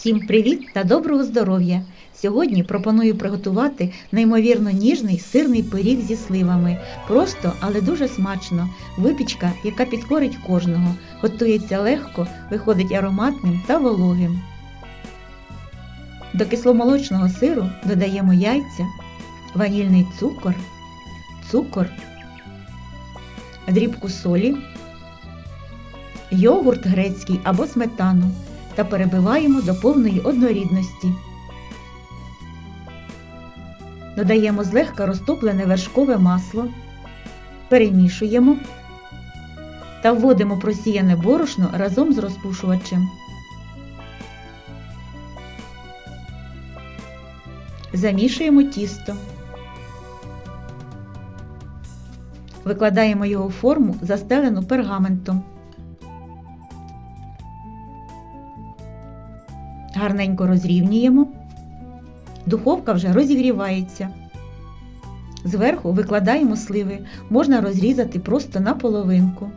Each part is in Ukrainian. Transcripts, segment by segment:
Всім привіт та доброго здоров'я! Сьогодні пропоную приготувати неймовірно ніжний сирний пиріг зі сливами. Просто, але дуже смачно. Випічка, яка підкорить кожного. Готується легко, виходить ароматним та вологим. До кисломолочного сиру додаємо яйця, ванільний цукор, цукор, дрібку солі, йогурт грецький або сметану та перебиваємо до повної однорідності. Додаємо злегка розтоплене вершкове масло, перемішуємо та вводимо просіяне борошно разом з розпушувачем. Замішуємо тісто. Викладаємо його в форму, застелену пергаментом. Гарненько розрівнюємо. Духовка вже розігрівається. Зверху викладаємо сливи, можна розрізати просто на половинку.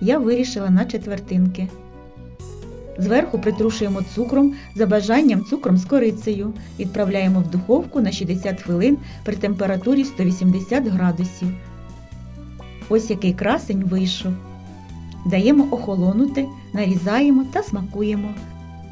Я вирішила на четвертинки. Зверху притрушуємо цукром, за бажанням цукром з корицею. Відправляємо в духовку на 60 хвилин при температурі 180 градусів. Ось який красень вийшов. Даємо охолонути, нарізаємо та смакуємо.